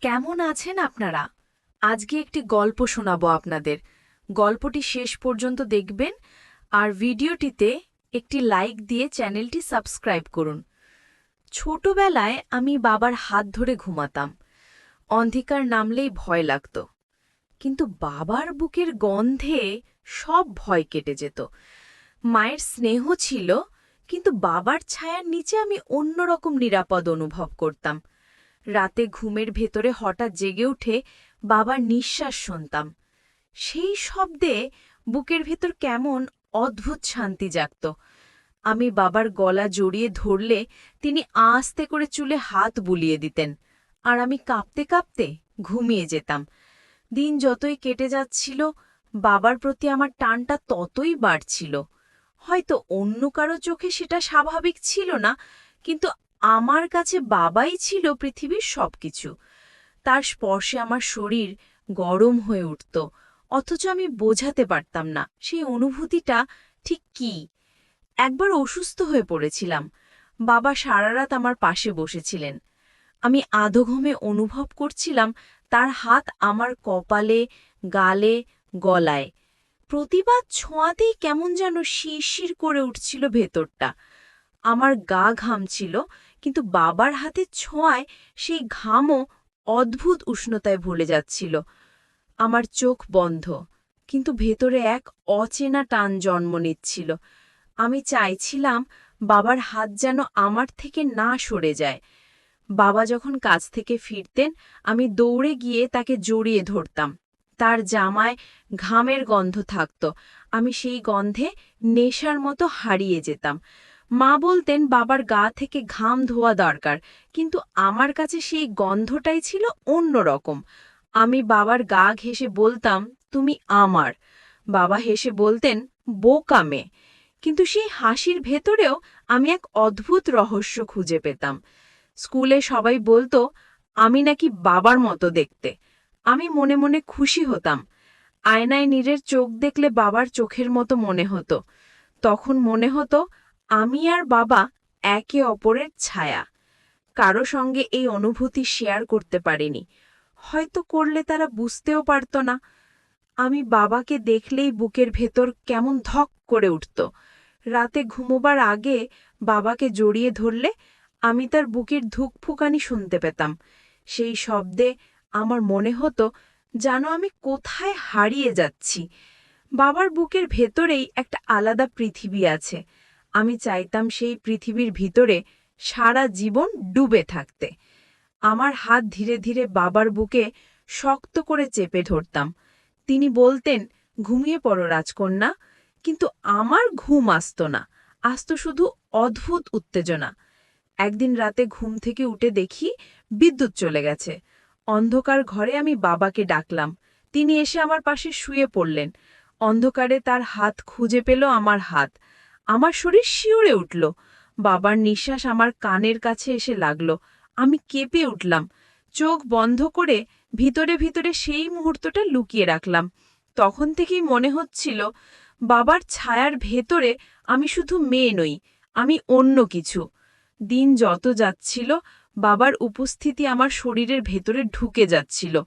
কেমন আছেন আপনারা? আজকে একটি গল্প শোনাবো আপনাদের। গল্পটি শেষ পর্যন্ত দেখবেন আর ভিডিওটিতে একটি লাইক দিয়ে চ্যানেলটি সাবস্ক্রাইব করুন। ছোটবেলায় আমি বাবার হাত ধরে ঘুমাতাম। অন্ধকার নামলেই ভয় লাগত। কিন্তু বাবার বুকের গন্ধে সব ভয় কেটে যেত। মায়ের স্নেহ ছিল, কিন্তু বাবার ছায়ার নিচে আমি অন্যরকম নিরাপদ অনুভব করতাম। রাতে ঘুমের ভেতরে হঠাৎ জেগে উঠে বাবার নিঃশ্বাস শুনতাম। সেই শব্দে বুকের ভেতর কেমন অদ্ভুত শান্তি জাগত। আমি বাবার গলা জড়িয়ে ধরলে তিনি আস্তে করে চুলে হাত বুলিয়ে দিতেন আর আমি কাঁপতে কাঁপতে ঘুমিয়ে যেতাম। দিন যতই কেটে যাচ্ছিল, বাবার প্রতি আমার টানটা ততই বাড়ছিল। হয়তো অন্য কারও চোখে সেটা স্বাভাবিক ছিল না, কিন্তু আমার কাছে বাবাই ছিল পৃথিবীর সবকিছু। তার স্পর্শে আমার শরীর গরম হয়ে উঠত। অথচ আমি বোঝাতে পারতাম না সেই অনুভূতিটা ঠিক কি। একবার অসুস্থ হয়ে পড়েছিলাম। বাবা সারা রাত আমার পাশে বসেছিলেন। আমি আধঘমে অনুভব করছিলাম তার হাত আমার কপালে, গালে, গলায়। প্রতিবাদ ছোঁয়াতেই কেমন যেন শিরশির করে উঠছিল ভেতরটা। আমার গা ঘামছিল কিন্তু বাবার হাতে ছোঁয়ায় সেই ঘামও অদ্ভুত উষ্ণতায় ভুলে যাচ্ছিল। আমার চোখ বন্ধ, কিন্তু ভেতরে এক অচেনা টান জন্ম নিচ্ছিল। আমি চাইছিলাম বাবার হাত যেন আমার থেকে না সরে যায়। বাবা যখন কাজ থেকে ফিরতেন, আমি দৌড়ে গিয়ে তাকে জড়িয়ে ধরতাম। তার জামায় ঘামের গন্ধ থাকত। আমি সেই গন্ধে নেশার মতো হারিয়ে যেতাম। মা বলতেন, বাবার গা থেকে ঘাম ধোয়া দরকার, কিন্তু আমার কাছে সেই গন্ধটাই ছিল অন্যরকম। আমি বাবার গা ঘেসে বলতাম, তুমি আমার। বাবা হেসে বলতেন বোকামে কিন্তু সেই হাসির ভেতরেও আমি এক অদ্ভুত রহস্য খুঁজে পেতাম। স্কুলে সবাই বলতো, আমি নাকি বাবার মতো দেখতে। আমি মনে মনে খুশি হতাম। আয়নায় নীরের চোখ দেখলে বাবার চোখের মতো মনে হতো। তখন মনে হতো আমি আর বাবা একে অপরের ছায়া। কারও সঙ্গে এই অনুভূতি শেয়ার করতে পারিনি। হয়তো করলে তারা বুঝতেও পারত না। আমি বাবাকে দেখলেই বুকের ভেতর কেমন ধক করে উঠত। রাতে ঘুমোবার আগে বাবাকে জড়িয়ে ধরলে আমি তার বুকের ধুকফুকানি শুনতে পেতাম। সেই শব্দে আমার মনে হতো যেন আমি কোথায় হারিয়ে যাচ্ছি। বাবার বুকের ভেতরেই একটা আলাদা পৃথিবী আছে। আমি চাইতাম সেই পৃথিবীর ভিতরে সারা জীবন ডুবে থাকতে। আমার হাত ধীরে ধীরে বাবার বুকে শক্ত করে চেপে ধরতাম। তিনি বলতেন, ঘুমিয়ে পড়ো রাজকন্যা, কিন্তু আমার ঘুম আসত না। আসত শুধু অদ্ভুত উত্তেজনা। একদিন রাতে ঘুম থেকে উঠে দেখি বিদ্যুৎ চলে গেছে। অন্ধকার ঘরে আমি বাবাকে ডাকলাম। তিনি এসে আমার পাশে শুয়ে পড়লেন। অন্ধকারে তার হাত খুঁজে পেল আমার হাত। আমার শরীর শিউরে উঠল। বাবার নিঃশ্বাস আমার কানের কাছে এসে লাগল। আমি কেঁপে উঠলাম। চোখ বন্ধ করে ভিতরে ভিতরে সেই মুহূর্তটা লুকিয়ে রাখলাম। তখন থেকেই মনে হচ্ছিল, বাবার ছায়ার ভেতরে আমি শুধু মেয়ে নই, আমি অন্য কিছু। দিন যত যাচ্ছিল, বাবার উপস্থিতি আমার শরীরের ভেতরে ঢুকে যাচ্ছিল।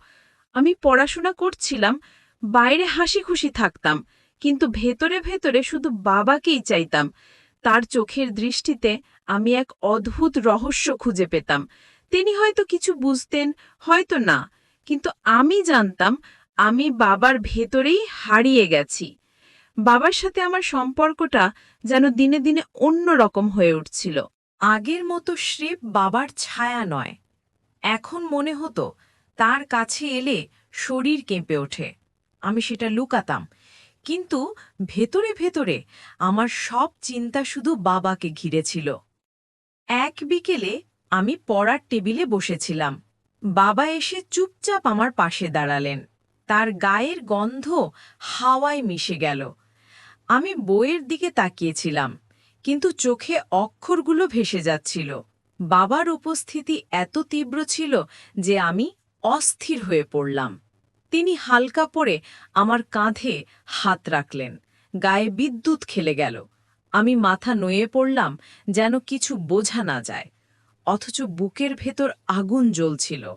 আমি পড়াশোনা করছিলাম, বাইরে হাসি খুশি থাকতাম। কিন্তু ভেতরে ভেতরে শুধু বাবাকেই চাইতাম। তার চোখের দৃষ্টিতে আমি এক অদ্ভুত রহস্য খুঁজে পেতাম। তিনি হয়তো কিছু বুঝতেন, হয়তো না, কিন্তু আমি জানতাম আমি বাবার ভেতরেই হারিয়ে গেছি। বাবার সাথে আমার সম্পর্কটা যেন দিনে দিনে অন্য রকম হয়ে উঠছিল। আগের মতো শ্রীপ বাবার ছায়া নয়। এখন মনে হতো তার কাছে এলে শরীর কেঁপে ওঠে। আমি সেটা লুকাতাম। কিন্তু ভেতরে ভেতরে আমার সব চিন্তা শুধু বাবাকে ঘিরেছিল। এক বিকেলে আমি পড়ার টেবিলে বসেছিলাম। বাবা এসে চুপচাপ আমার পাশে দাঁড়ালেন। তার গায়ের গন্ধ হাওয়ায় মিশে গেল। আমি বইয়ের দিকে তাকিয়েছিলাম, কিন্তু চোখে অক্ষরগুলো ভেসে যাচ্ছিল। বাবার উপস্থিতি এত তীব্র ছিল যে আমি অস্থির হয়ে পড়লাম। তিনি হালকা পরে আমার কাঁধে হাত রাখলেন। গায়ে বিদ্যুৎ খেলে গেল। আমি মাথা নয়ে পড়লাম যেন কিছু বোঝা না যায়। অথচ বুকের ভেতর আগুন জ্বলছিল।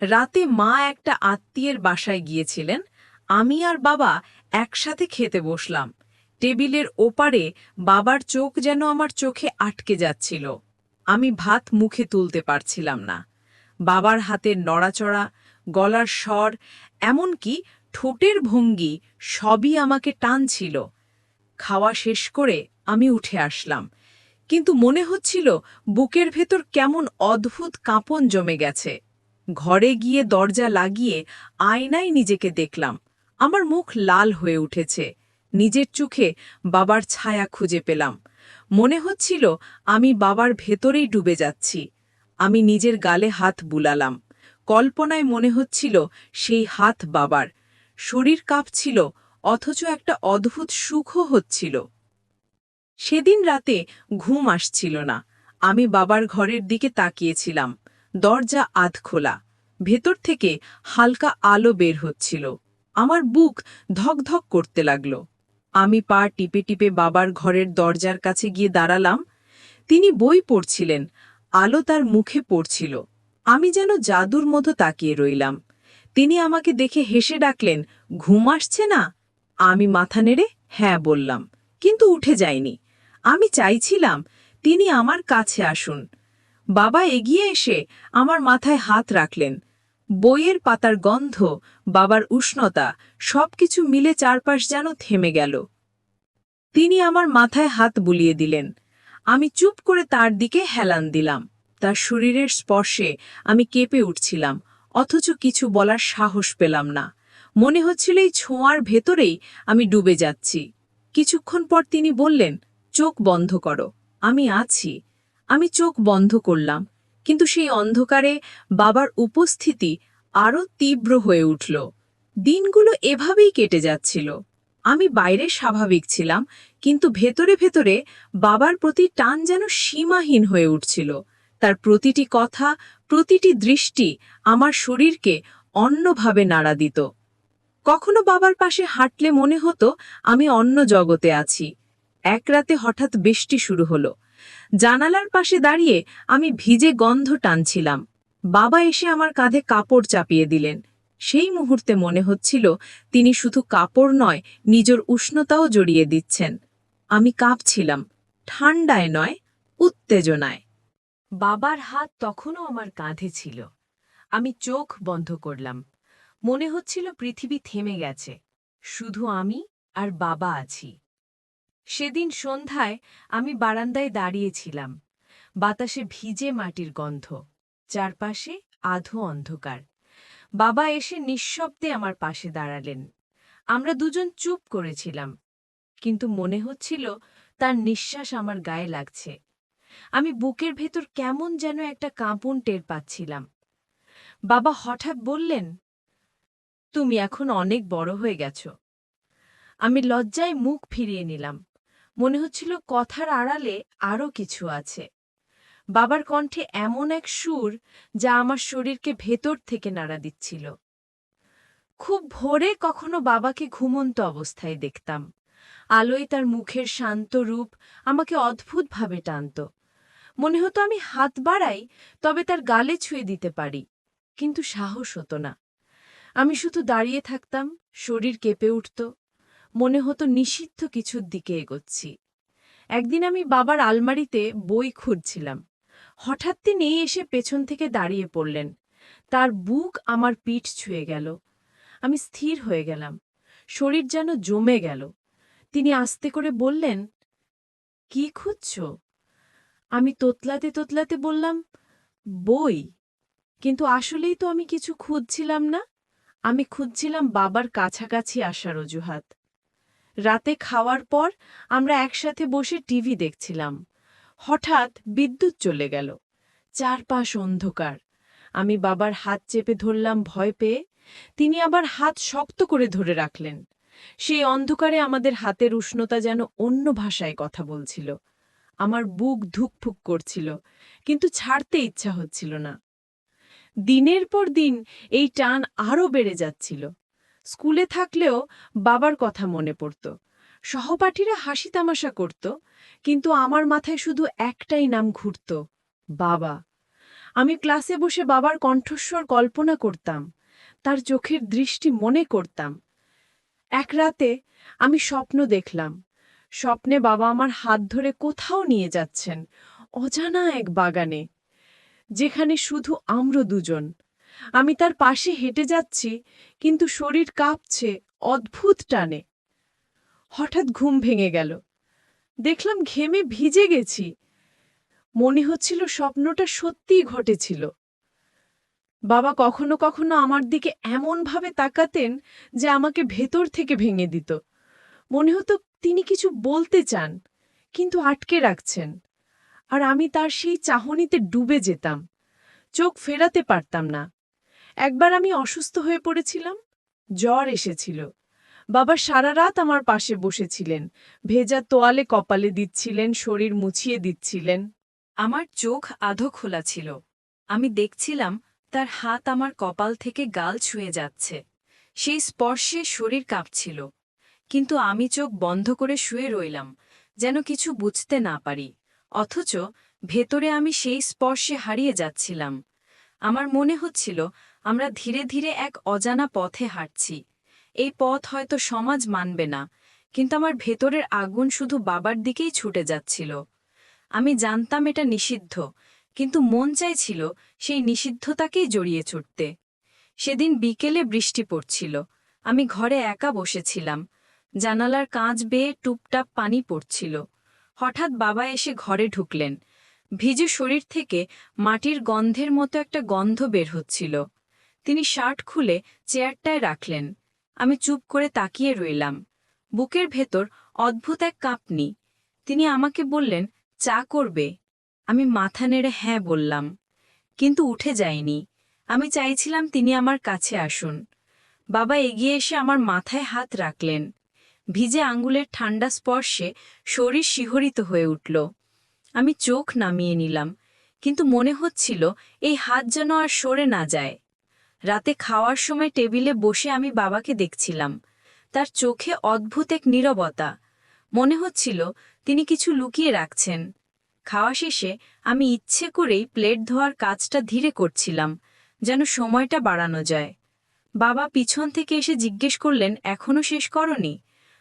রাতে মা একটা আত্মীয়ের বাসায় গিয়েছিলেন। আমি আর বাবা একসাথে খেতে বসলাম। টেবিলের ওপারে বাবার চোখ যেন আমার চোখে আটকে যাচ্ছিল। আমি ভাত মুখে তুলতে পারছিলাম না। বাবার হাতের নড়াচড়া গলার স্বর, এমনকি ঠোঁটের ভঙ্গি সবই আমাকে টানছিল। খাওয়া শেষ করে আমি উঠে আসলাম। কিন্তু মনে হচ্ছিল বুকের ভেতর কেমন অদ্ভুত কাঁপন জমে গেছে। ঘরে গিয়ে দরজা লাগিয়ে আয়নায় নিজেকে দেখলাম। আমার মুখ লাল হয়ে উঠেছে। নিজের চোখে বাবার ছায়া খুঁজে পেলাম। মনে হচ্ছিল আমি বাবার ভেতরেই ডুবে যাচ্ছি। আমি নিজের গালে হাত বুলালাম। কল্পনায় মনে হচ্ছিল সেই হাত বাবার। শরীর কাঁপছিল, অথচ একটা অদ্ভুত সুখও হচ্ছিল। সেদিন রাতে ঘুম আসছিল না। আমি বাবার ঘরের দিকে তাকিয়েছিলাম। দরজা আধ খোলা। ভেতর থেকে হালকা আলো বের হচ্ছিল। আমার বুক ধকধক করতে লাগল। আমি পা টিপে টিপে বাবার ঘরের দরজার কাছে গিয়ে দাঁড়ালাম। তিনি বই পড়ছিলেন। আলো তার মুখে পড়ছিল। আমি যেন জাদুর মতো তাকিয়ে রইলাম। তিনি আমাকে দেখে হেসে ডাকলেন, ঘুম আসছে না? আমি মাথা নেড়ে হ্যাঁ বললাম, কিন্তু উঠে যাইনি। আমি চাইছিলাম তিনি আমার কাছে আসুন। বাবা এগিয়ে এসে আমার মাথায় হাত রাখলেন। বইয়ের পাতার গন্ধ, বাবার উষ্ণতা, সবকিছু মিলে চারপাশ যেন থেমে গেল। তিনি আমার মাথায় হাত বুলিয়ে দিলেন। আমি চুপ করে তার দিকে হেলান দিলাম। তার শরীরের স্পর্শে আমি কেঁপে উঠছিলাম, অথচ কিছু বলার সাহস পেলাম না। মনে হচ্ছিল এই ছোঁয়ার ভেতরেই আমি ডুবে যাচ্ছি। কিছুক্ষণ পর তিনি বললেন, চোখ বন্ধ করো, আমি আছি। আমি চোখ বন্ধ করলাম, কিন্তু সেই অন্ধকারে বাবার উপস্থিতি আরও তীব্র হয়ে উঠল। দিনগুলো এভাবেই কেটে যাচ্ছিল। আমি বাইরে স্বাভাবিক ছিলাম, কিন্তু ভেতরে ভেতরে বাবার প্রতি টান যেন সীমাহীন হয়ে উঠছিল। তার প্রতিটি কথা, প্রতিটি দৃষ্টি আমার শরীরকে অন্যভাবে নাড়া দিত। কখনো বাবার পাশে হাঁটলে মনে হতো আমি অন্য জগতে আছি। এক রাতে হঠাৎ বৃষ্টি শুরু হলো। জানালার পাশে দাঁড়িয়ে আমি ভিজে গন্ধ টানছিলাম। বাবা এসে আমার কাঁধে কাপড় চাপিয়ে দিলেন। সেই মুহূর্তে মনে হচ্ছিল তিনি শুধু কাপড় নয়, নিজের উষ্ণতাও জড়িয়ে দিচ্ছেন। আমি কাঁপছিলাম। ঠান্ডায় নয়, উত্তেজনায়। বাবার হাত তখনও আমার কাঁধে ছিল। আমি চোখ বন্ধ করলাম। মনে হচ্ছিল পৃথিবী থেমে গেছে। শুধু আমি আর বাবা আছি। সেদিন সন্ধ্যায় আমি বারান্দায় দাঁড়িয়েছিলাম। বাতাসে ভিজে মাটির গন্ধ। চারপাশে আধো অন্ধকার। বাবা এসে নিঃশব্দে আমার পাশে দাঁড়ালেন। আমরা দুজন চুপ করেছিলাম। কিন্তু মনে হচ্ছিল তার নিঃশ্বাস আমার গায়ে লাগছে। আমি বুকের ভেতর কেমন যেন একটা কাঁপুন টের পাচ্ছিলাম। বাবা হঠাৎ বললেন, তুমি এখন অনেক বড় হয়ে গেছ। আমি লজ্জায় মুখ ফিরিয়ে নিলাম। মনে হচ্ছিল কথার আড়ালে আরও কিছু আছে। বাবার কণ্ঠে এমন এক সুর যা আমার শরীরকে ভেতর থেকে নাড়া দিচ্ছিল। খুব ভোরে কখনো বাবাকে ঘুমন্ত অবস্থায় দেখতাম। আলোয় তার মুখের শান্ত রূপ আমাকে অদ্ভুতভাবে টানত। মনে হতো আমি হাত বাড়াই তবে তার গালে ছুঁয়ে দিতে পারি, কিন্তু সাহস হতো না। আমি শুধু দাঁড়িয়ে থাকতাম, শরীর কেঁপে উঠত, মনে হতো নিষিদ্ধ কিছুর দিকে এগোচ্ছি। একদিন আমি বাবার আলমারিতে বই খুঁজছিলাম হঠাৎ তিনি এসে পেছন থেকে দাঁড়িয়ে পড়লেন। তার বুক আমার পিঠ ছুঁয়ে গেল। আমি স্থির হয়ে গেলাম। শরীর যেন জমে গেল। তিনি আস্তে করে বললেন, কি খুঁজছ? আমি তোতলাতে তোতলাতে বললাম, বই? কিন্তু আসলেই তো আমি কিছু খুঁজছিলাম না। আমি খুঁজছিলাম বাবার কাছাকাছি আসার অজুহাত। রাতে খাওয়ার পর আমরা একসাথে বসে টিভি দেখছিলাম। হঠাৎ বিদ্যুৎ চলে গেল। চারপাশ অন্ধকার। আমি বাবার হাত চেপে ধরলাম ভয় পেয়ে। তিনি আবার হাত শক্ত করে ধরে রাখলেন। সেই অন্ধকারে আমাদের হাতের উষ্ণতা যেন অন্য ভাষায় কথা বলছিল। আমার বুক ধুকফুক করছিল, কিন্তু ছাড়তে ইচ্ছা হচ্ছিল না। দিনের পর দিন এই টান আরও বেড়ে যাচ্ছিল। স্কুলে থাকলেও বাবার কথা মনে পড়ত। সহপাঠীরা হাসি তামাশা করত, কিন্তু আমার মাথায় শুধু একটাই নাম ঘুরত, বাবা। আমি ক্লাসে বসে বাবার কণ্ঠস্বর কল্পনা করতাম, তার চোখের দৃষ্টি মনে করতাম। এক রাতে আমি স্বপ্ন দেখলাম স্বপ্নে বাবা আমার হাত ধরে কোথাও নিয়ে যাচ্ছেন, অজানা এক বাগানে, যেখানে শুধু আমরা দুজন। আমি তার পাশে হেঁটে যাচ্ছি, কিন্তু শরীর কাঁপছে, অদ্ভুত টানে। হঠাৎ ঘুম ভেঙে গেল। দেখলাম ঘেমে ভিজে গেছি। মনে হচ্ছিল স্বপ্নটা সত্যিই ঘটেছিল। বাবা কখনো কখনো আমার দিকে এমনভাবে তাকাতেন যে আমাকে ভেতর থেকে ভেঙে দিত। মনে হতো তিনি কিছু বলতে চান, কিন্তু আটকে রাখছেন। আর আমি তার সেই চাহনিতে ডুবে যেতাম। চোখ ফেরাতে পারতাম না। একবার আমি অসুস্থ হয়ে পড়েছিলাম। জ্বর এসেছিল। বাবা সারা রাত আমার পাশে বসেছিলেন। ভেজা তোয়ালে কপালে দিচ্ছিলেন, শরীর মুছিয়ে দিচ্ছিলেন। আমার চোখ আধো খোলা ছিল। আমি দেখছিলাম তার হাত আমার কপাল থেকে গাল ছুঁয়ে যাচ্ছে। সেই স্পর্শে শরীর কাঁপছিল। কিন্তু আমি চোখ বন্ধ করে শুয়ে রইলাম, যেন কিছু বুঝতে না পারি। অথচ ভেতরে আমি সেই স্পর্শে হারিয়ে যাচ্ছিলাম। আমার মনে হচ্ছিল, আমরা ধীরে ধীরে এক অজানা পথে হাঁটছি। এই পথ হয়তো সমাজ মানবে না, কিন্তু আমার ভেতরের আগুন শুধু বাবার দিকেই ছুটে যাচ্ছিল। আমি জানতাম এটা নিষিদ্ধ, কিন্তু মন চাইছিল সেই নিষিদ্ধতাকেই জড়িয়ে ছুটতে। সেদিন বিকেলে বৃষ্টি পড়ছিল। আমি ঘরে একা বসেছিলাম। জানালার কাঁচ বেয়ে টুপটাপ পানি পড়ছিল। হঠাৎ বাবা এসে ঘরে ঢুকলেন। ভিজে শরীর থেকে মাটির গন্ধের মতো একটা গন্ধ বের হচ্ছিল। তিনি শার্ট খুলে চেয়ারটায় রাখলেন। আমি চুপ করে তাকিয়ে রইলাম। বুকের ভেতর অদ্ভুত এক কাঁপনি। তিনি আমাকে বললেন, চা করবে? আমি মাথা নেড়ে হ্যাঁ বললাম। কিন্তু উঠে যায়নি আমি চাইছিলাম তিনি আমার কাছে আসুন। বাবা এগিয়ে এসে আমার মাথায় হাত রাখলেন। ভিজে আঙ্গুলের ঠান্ডা স্পর্শে শরীর শিহরিত হয়ে উঠল। আমি চোখ নামিয়ে নিলাম, কিন্তু মনে হচ্ছিল এই হাত যেন আর সরে না যায়। রাতে খাওয়ার সময় টেবিলে বসে আমি বাবাকে দেখছিলাম। তার চোখে অদ্ভুত এক নীরবতা। মনে হচ্ছিল তিনি কিছু লুকিয়ে রাখছেন। খাওয়া শেষে আমি ইচ্ছে করেই প্লেট ধোয়ার কাজটা ধীরে করছিলাম, যেন সময়টা বাড়ানো যায়। বাবা পিছন থেকে এসে জিজ্ঞেস করলেন, এখনও শেষ করনি?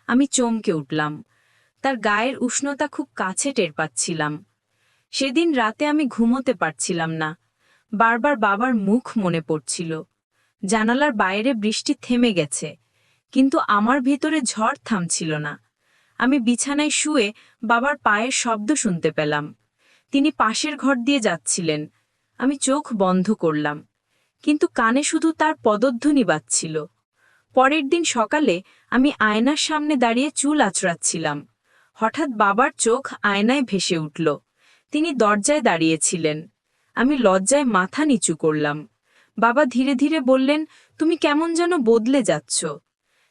আমি চমকে উঠলাম। তার গায়ের উষ্ণতা খুব কাছে টের পাচ্ছিলাম। সেদিন রাতে আমি ঘুমোতে পারছিলাম না। বারবার বাবার মুখ মনে পড়ছিল। জানালার বাইরে বৃষ্টি থেমে গেছে, কিন্তু আমার ভিতরে ঝড় থামছিল না। আমি বিছানায় শুয়ে বাবার পায়ের শব্দ শুনতে পেলাম। তিনি পাশের ঘর দিয়ে যাচ্ছিলেন। আমি চোখ বন্ধ করলাম, কিন্তু কানে শুধু তার পদধ্বনি বাজছিল। পরের দিন সকালে আমি আয়নার সামনে দাঁড়িয়ে চুল আঁচড়াচ্ছিলাম। হঠাৎ বাবার চোখ আয়নায় ভেসে উঠল। তিনি দরজায় দাঁড়িয়েছিলেন। আমি লজ্জায় মাথা নিচু করলাম। বাবা ধীরে ধীরে বললেন, তুমি কেমন যেন বদলে যাচ্ছ।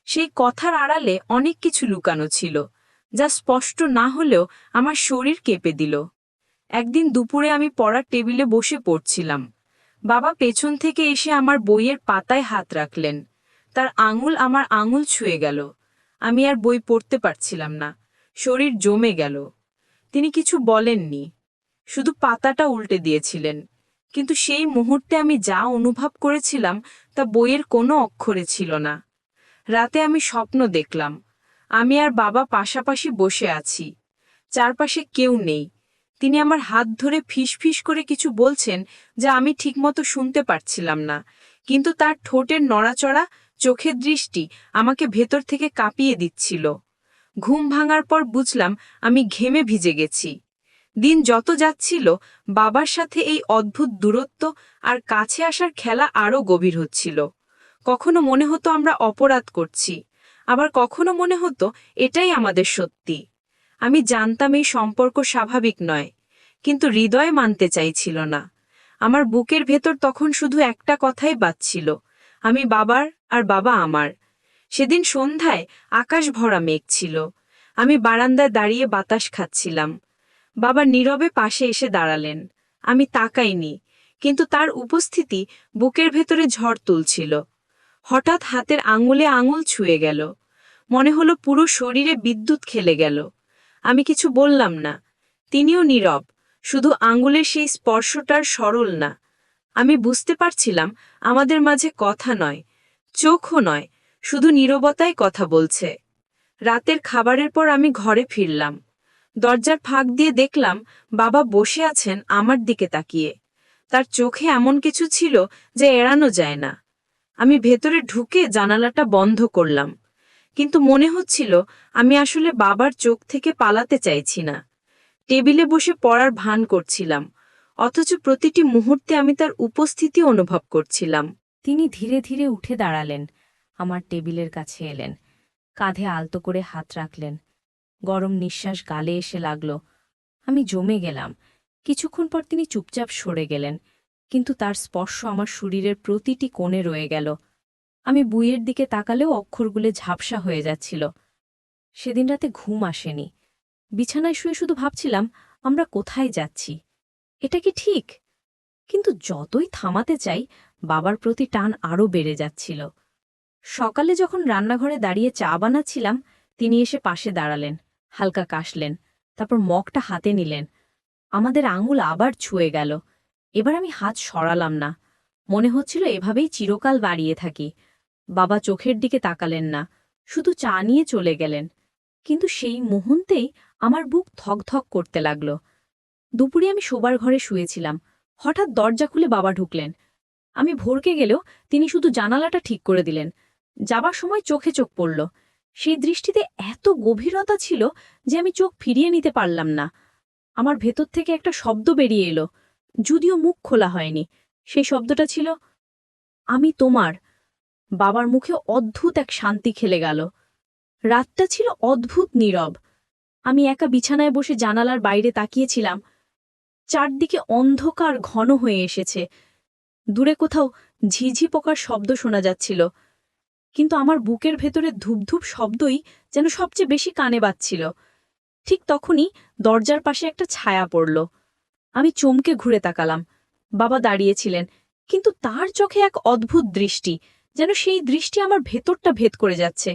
সেই কথার আড়ালে অনেক কিছু লুকানো ছিল, যা স্পষ্ট না হলেও আমার শরীর কেঁপে দিল। একদিন দুপুরে আমি পড়ার টেবিলে বসে পড়ছিলাম। বাবা পেছন থেকে এসে আমার বইয়ের পাতায় হাত রাখলেন। তার আঙুল আমার আঙুল ছুঁয়ে গেল। আমি আর বই পড়তে পারছিলাম না। শরীর জমে গেল। তিনি কিছু বলেননি। শুধু পাতাটা উল্টে দিয়েছিলেন। কিন্তু সেই মুহূর্তে আমি যা অনুভব করেছিলাম তা বইয়ের কোনো অক্ষরে ছিল না। রাতে আমি স্বপ্ন দেখলাম। আমি আর বাবা পাশাপাশি বসে আছি। চারপাশে কেউ নেই। তিনি আমার হাত ধরে ফিসফিস করে কিছু বলছেন যা আমি ঠিকমতো শুনতে পারছিলাম না। কিন্তু তার ঠোঁটের নড়াচড়া চোখের দৃষ্টি আমাকে ভেতর থেকে কাঁপিয়ে দিচ্ছিল। ঘুম ভাঙার পর বুঝলাম আমি ঘেমে ভিজে গেছি। দিন যত যাচ্ছিল, বাবার সাথে এই অদ্ভুত দূরত্ব আর কাছে আসার খেলা আরও গভীর হচ্ছিল। কখনো মনে হতো আমরা অপরাধ করছি, আবার কখনো মনে হতো এটাই আমাদের সত্যি। আমি জানতাম এই সম্পর্ক স্বাভাবিক নয়, কিন্তু হৃদয় মানতে চাইছিল না। আমার বুকের ভেতর তখন শুধু একটা কথাই বাজছিল আমি বাবার আর বাবা আমার। সেদিন সন্ধ্যায় আকাশ ভরা মেঘ ছিল। আমি বারান্দায় দাঁড়িয়ে বাতাস খাচ্ছিলাম। বাবা নীরবে পাশে এসে দাঁড়ালেন। আমি তাকাইনি, কিন্তু তার উপস্থিতি বুকের ভেতরে ঝড় তুলছিল। হঠাৎ হাতের আঙুলে আঙুল ছুঁয়ে গেল। মনে হলো পুরো শরীরে বিদ্যুৎ খেলে গেল। আমি কিছু বললাম না। তিনিও নীরব, শুধু আঙুলের সেই স্পর্শটার সরল না। আমি বুঝতে পারছিলাম আমাদের মাঝে কথা নয়, চোখও নয়, শুধু নীরবতাই কথা বলছে। রাতের খাবারের পর আমি ঘরে ফিরলাম। দরজার ফাঁক দিয়ে দেখলাম বাবা বসে আছেন আমার দিকে তাকিয়ে। তার চোখে এমন কিছু ছিল যে এড়ানো যায় না। আমি ভেতরে ঢুকে জানালাটা বন্ধ করলাম। কিন্তু মনে হচ্ছিল আমি আসলে বাবার চোখ থেকে পালাতে চাইছি না। টেবিলে বসে পড়ার ভান করছিলাম। অথচ প্রতিটি মুহূর্তে আমি তার উপস্থিতি অনুভব করছিলাম। তিনি ধীরে ধীরে উঠে দাঁড়ালেন, আমার টেবিলের কাছে এলেন, কাঁধে আলতো করে হাত রাখলেন। গরম নিঃশ্বাস গালে এসে লাগল, আমি জমে গেলাম। কিছুক্ষণ পর তিনি চুপচাপ সরে গেলেন, কিন্তু তার স্পর্শ আমার শরীরের প্রতিটি কোণে রয়ে গেল। আমি বুইয়ের দিকে তাকালেও অক্ষরগুলো ঝাপসা হয়ে যাচ্ছিল। সেদিন রাতে ঘুম আসেনি। বিছানায় শুয়ে শুধু ভাবছিলাম, আমরা কোথায় যাচ্ছি? এটা কি ঠিক? কিন্তু যতই থামাতে চাই, বাবার প্রতি টান আরও বেড়ে যাচ্ছিল। সকালে যখন রান্নাঘরে দাঁড়িয়ে চা বানাচ্ছিলাম, তিনি এসে পাশে দাঁড়ালেন, হালকা কাশলেন, তারপর মগটা হাতে নিলেন। আমাদের আঙুল আবার ছুঁয়ে গেল। এবার আমি হাত সরালাম না। মনে হচ্ছিল এভাবেই চিরকাল বাড়িয়ে থাকি। বাবা চোখের দিকে তাকালেন না, শুধু চা নিয়ে চলে গেলেন। কিন্তু সেই মুহূর্তেই আমার বুক থকথক করতে লাগল। দুপুরে আমি শোবার ঘরে শুয়েছিলাম। হঠাৎ দরজা খুলে বাবা ঢুকলেন। আমি ভোরকে গেলেও তিনি শুধু জানালাটা ঠিক করে দিলেন। যাবার সময় চোখে চোখ পড়ল। সেই দৃষ্টিতে এত গভীরতা ছিল যে আমি চোখ ফিরিয়ে নিতে পারলাম না। আমার ভেতর থেকে একটা শব্দ বেরিয়ে এলো। যদিও মুখ খোলা হয়নি। সেই শব্দটা ছিল, আমি তোমার। বাবার মুখে অদ্ভুত এক শান্তি খেলে গেল। রাতটা ছিল অদ্ভুত নীরব। আমি একা বিছানায় বসে জানালার বাইরে তাকিয়েছিলাম। চারদিকে অন্ধকার ঘন হয়ে এসেছে। দূরে কোথাও ঝিঝি পোকার শব্দ শোনা যাচ্ছিল, কিন্তু আমার বুকের ভেতরে ধূপধূপ শব্দই যেন সবচেয়ে বেশি কানে বাজছিল। ঠিক তখনই দরজার পাশে একটা ছায়া পড়ল। আমি চমকে ঘুরে তাকালাম। বাবা দাঁড়িয়েছিলেন, কিন্তু তার চোখে এক অদ্ভুত দৃষ্টি, যেন সেই দৃষ্টি আমার ভেতরটা ভেদ করে যাচ্ছে।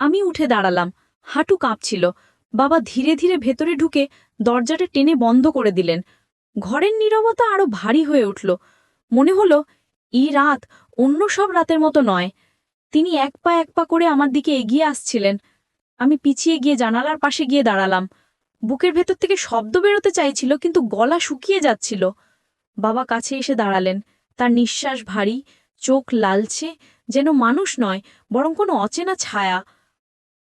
আমি উঠে দাঁড়ালাম, হাঁটু কাঁপছিল বাবা ধীরে ধীরে ভেতরে ঢুকে দরজাটা টেনে বন্ধ করে দিলেন। ঘরের নীরবতা আরও ভারী হয়ে উঠল। মনে হলো এই রাত অন্য সব রাতের মতো নয়। তিনি এক পা এক পা করে আমার দিকে এগিয়ে আসছিলেন। আমি পিছিয়ে গিয়ে জানালার পাশে গিয়ে দাঁড়ালাম। বুকের ভেতর থেকে শব্দ বেরোতে চাইছিল, কিন্তু গলা শুকিয়ে যাচ্ছিল। বাবা কাছে এসে দাঁড়ালেন। তার নিঃশ্বাস ভারী, চোখ লালচে, যেন মানুষ নয়, বরং কোনো অচেনা ছায়া।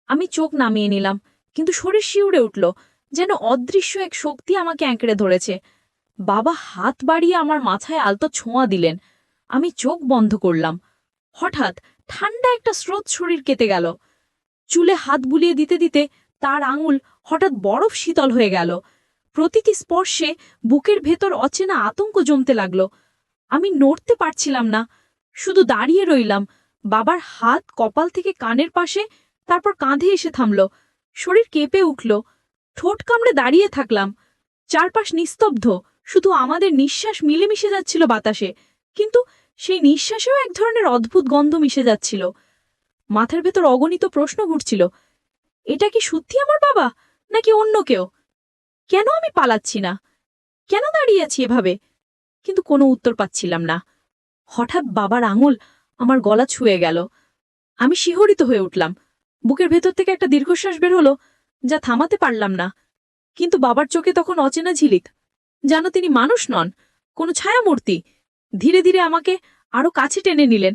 আমি চোখ নামিয়ে নিলাম। কিন্তু শরীর শিউরে উঠল, যেন অদৃশ্য এক শক্তি আমাকে আঁকড়ে ধরেছে। বাবা হাত বাড়িয়ে আমার মাথায় আলতো ছোঁয়া দিলেন। আমি চোখ বন্ধ করলাম। হঠাৎ ঠান্ডা একটা স্রোত শরীর কেটে গেল। চুলে হাত বুলিয়ে দিতে দিতে তার আঙুল হঠাৎ বরফ শীতল হয়ে গেল। প্রতিটি স্পর্শে বুকের ভেতর অচেনা আতঙ্ক জমতে লাগল। আমি নড়তে পারছিলাম না, শুধু দাঁড়িয়ে রইলাম। বাবার হাত কপাল থেকে কানের পাশে, তারপর কাঁধে এসে থামল। শরীর কেঁপে উঠল। ঠোঁট কামড়ে দাঁড়িয়ে থাকলাম। চারপাশ নিস্তব্ধ। শুধু আমাদের নিঃশ্বাস মিলেমিশে যাচ্ছিল বাতাসে। কিন্তু সেই নিঃশ্বাসেও এক ধরনের অদ্ভুত গন্ধ মিশে যাচ্ছিল। মাথার ভেতর অগণিত প্রশ্ন ঘুরছিল, এটা কি সত্যি আমার বাবা, নাকি অন্য কেউ? কেন আমি পালাচ্ছি না? কেন দাঁড়িয়ে আছি এভাবে? কিন্তু কোনো উত্তর পাচ্ছিলাম না। হঠাৎ বাবার আঙুল আমার গলা ছুঁয়ে গেল। আমি শিহরিত হয়ে উঠলাম। বুকের ভেতর থেকে একটা দীর্ঘশ্বাস বের হলো যা থামাতে পারলাম না। কিন্তু বাবার চোখে তখন অচেনা ঝিলিক। যেন তিনি মানুষ নন, কোনো ছায়ামূর্তি। ধীরে ধীরে আমাকে আরও কাছে টেনে নিলেন।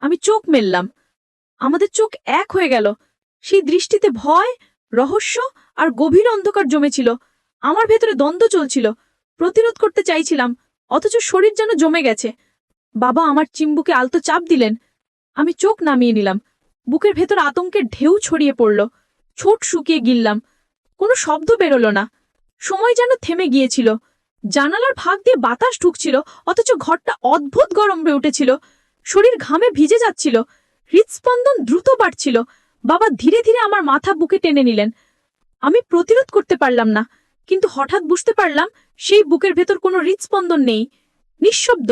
আমি চোখ মেললাম। আমাদের চোখ এক হয়ে গেল। সেই দৃষ্টিতে ভয়, রহস্য আর গভীর অন্ধকার জমেছিল। আমার ভেতরে দ্বন্দ্ব চলছিল। প্রতিরোধ করতে চাইছিলাম, অথচ শরীর যেন জমে গেছে। বাবা আমার চিম্বুকে আলতো চাপ দিলেন। আমি চোখ নামিয়ে নিলাম। বুকের ভেতর আতঙ্কের ঢেউ ছড়িয়ে পড়ল। ছোট শুকিয়ে গিললাম। কোনো শব্দ বেরোল না। সময় যেন থেমে গিয়েছিল। জানালার ভাগ দিয়ে বাতাস ঢুকছিল, অথচ ঘরটা অদ্ভুত গরম হয়ে উঠেছিল। শরীর ঘামে ভিজে যাচ্ছিল। হৃদস্পন্দন দ্রুত বাড়ছিল। বাবা ধীরে ধীরে আমার মাথা বুকে টেনে নিলেন। আমি প্রতিরোধ করতে পারলাম না, কিন্তু হঠাৎ বুঝতে পারলাম সেই বুকের ভেতর কোনো হৃদস্পন্দন নেই। নিঃশব্দ,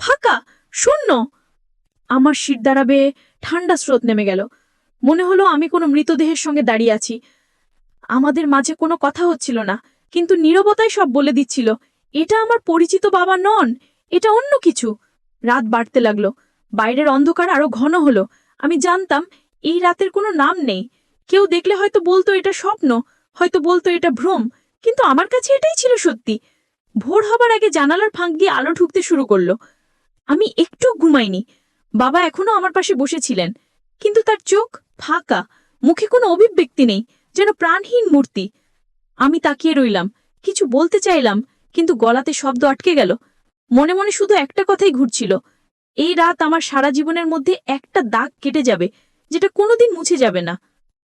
ফাঁকা, শূন্য। আমার শির দ্বারা বেয়ে ঠান্ডা স্রোত নেমে গেল। মনে হলো আমি কোনো মৃতদেহের সঙ্গে দাঁড়িয়ে আছি। আমাদের মাঝে কোনো কথা হচ্ছিল না, কিন্তু নীরবতাই সব বলে দিচ্ছিল, এটা আমার পরিচিত বাবা নন, এটা অন্য কিছু। রাত বাড়তে লাগল, বাইরের অন্ধকার আরও ঘন হলো। আমি জানতাম, এই রাতের কোনো নাম নেই। কেউ দেখলে হয়তো বলতো এটা স্বপ্ন, হয়তো বলতো এটা ভ্রম, কিন্তু আমার কাছে এটাই ছিল সত্যি। ভোর হবার আগে জানালার ফাঁক দিয়ে আলো ঢুকতে শুরু করল। আমি একটু ঘুমাইনি বাবা এখনও আমার পাশে বসেছিলেন। কিন্তু তার চোখ ফাঁকা, মুখে কোনো অভিব্যক্তি নেই, যেন প্রাণহীন মূর্তি। আমি তাকিয়ে রইলাম, কিছু বলতে চাইলাম, কিন্তু গলাতে শব্দ আটকে গেল। মনে মনে শুধু একটা কথাই ঘুরছিল, এই রাত আমার সারা জীবনের মধ্যে একটা দাগ কেটে যাবে, যেটা কোনোদিন মুছে যাবে না।